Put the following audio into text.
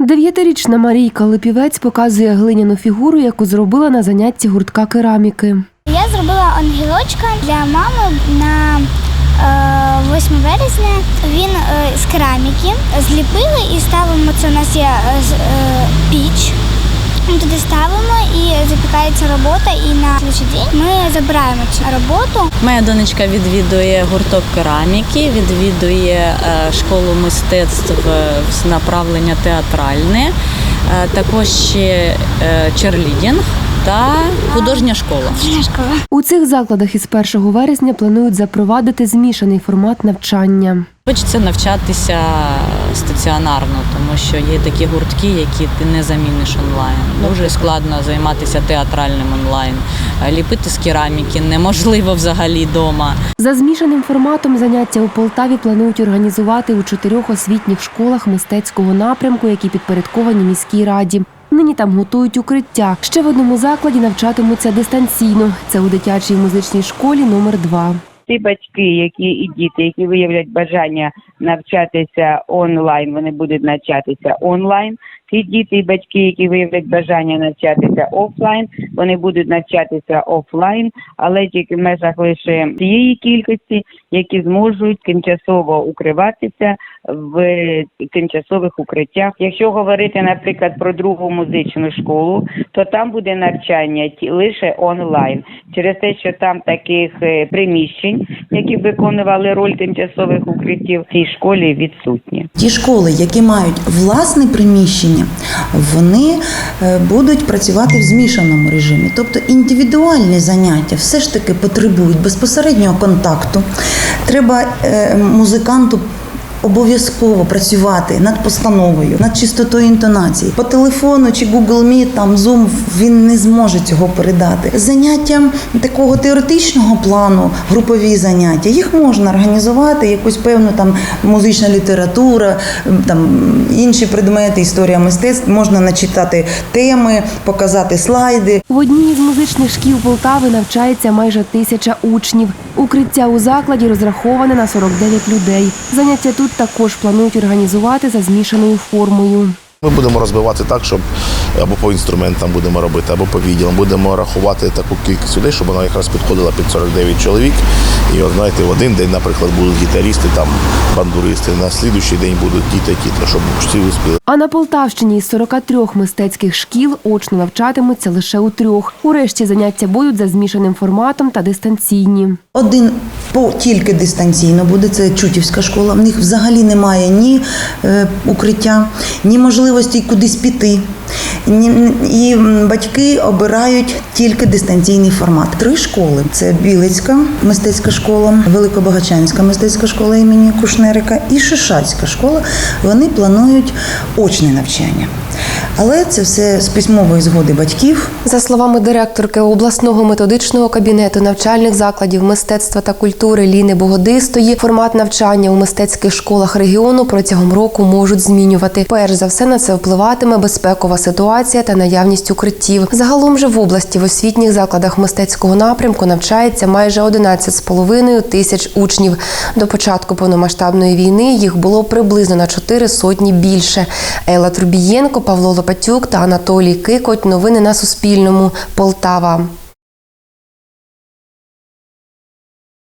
Дев'ятирічна Марійка Липівець показує глиняну фігуру, яку зробила на занятті гуртка кераміки. Я зробила ангелочка для мами на е, 8 березня. Він е, з кераміки зліпили і ставимо. Це у нас є е, е, піч. Ми туди ставимо і запікається робота. І на слідчий день ми забираємо цю роботу. Моя донечка відвідує гурток кераміки, відвідує е, школу мистецтв е, з направлення театральне, е, також ще черлідінг та художня школа. У цих закладах із 1 вересня планують запровадити змішаний формат навчання. Хочеться навчатися стаціонарно, тому що є такі гуртки, які ти не заміниш онлайн. Дуже складно займатися театральним онлайн. Ліпити з кераміки неможливо взагалі вдома. За змішаним форматом заняття у Полтаві планують організувати у чотирьох освітніх школах мистецького напрямку, які підпорядковані міській раді. Нині там готують укриття. Ще в одному закладі навчатимуться дистанційно. Це у дитячій музичній школі номер 2 ті батьки, які і діти, які виявлять бажання навчатися онлайн, вони будуть навчатися онлайн. Ті діти і батьки, які виявлять бажання навчатися офлайн, вони будуть навчатися офлайн, але тільки в межах лише тієї кількості, які зможуть тимчасово укриватися в тимчасових укриттях. Якщо говорити, наприклад, про другу музичну школу, то там буде навчання лише онлайн, через те, що там таких е, приміщень, які виконували роль тимчасових укриттів, в цій школі відсутні. Ті школи, які мають власне приміщення, вони е, будуть працювати в змішаному режимі. Тобто індивідуальні заняття все ж таки потребують безпосереднього контакту. Треба е, музиканту. Обов'язково працювати над постановою, над чистотою інтонації. По телефону чи Google Meet, там Zoom, він не зможе цього передати. Заняття такого теоретичного плану, групові заняття, їх можна організувати, якусь певну там музична література, там інші предмети, історія мистецтв, можна начитати теми, показати слайди. В одній із музичних шкіл Полтави навчається майже тисяча учнів. Укриття у закладі розраховане на 49 людей. Заняття тут також планують організувати за змішаною формою. Ми будемо розбивати так, щоб або по інструментам будемо робити, або по відділам. Будемо рахувати таку кількість людей, щоб вона якраз підходила під 49 чоловік. І от знаєте, в один день, наприклад, будуть гітарісти, там бандуристи, на слідуючий день будуть діти, діти, щоб всі успіли. А на Полтавщині із 43 мистецьких шкіл очно навчатимуться лише у трьох. Урешті заняття будуть за змішаним форматом та дистанційні. Один по тільки дистанційно буде це Чутівська школа. В них взагалі немає ні е, укриття, ні можливості кудись піти. І батьки обирають тільки дистанційний формат. Три школи: це Білицька мистецька школа, Великобагачанська мистецька школа імені Кушнерика і Шишацька школа. Вони планують очне навчання. Але це все з письмової згоди батьків. За словами директорки обласного методичного кабінету навчальних закладів мистецтва та культури Ліни Богодистої, формат навчання у мистецьких школах регіону протягом року можуть змінювати. Перш за все на це впливатиме безпекова ситуація та наявність укриттів. Загалом же в області в освітніх закладах мистецького напрямку навчається майже 11,5 тисяч учнів. До початку повномасштабної війни їх було приблизно на 4 сотні більше. Елла Трубієнко, Павло Лопатюк та Анатолій Кикоть. Новини на Суспільному. Полтава.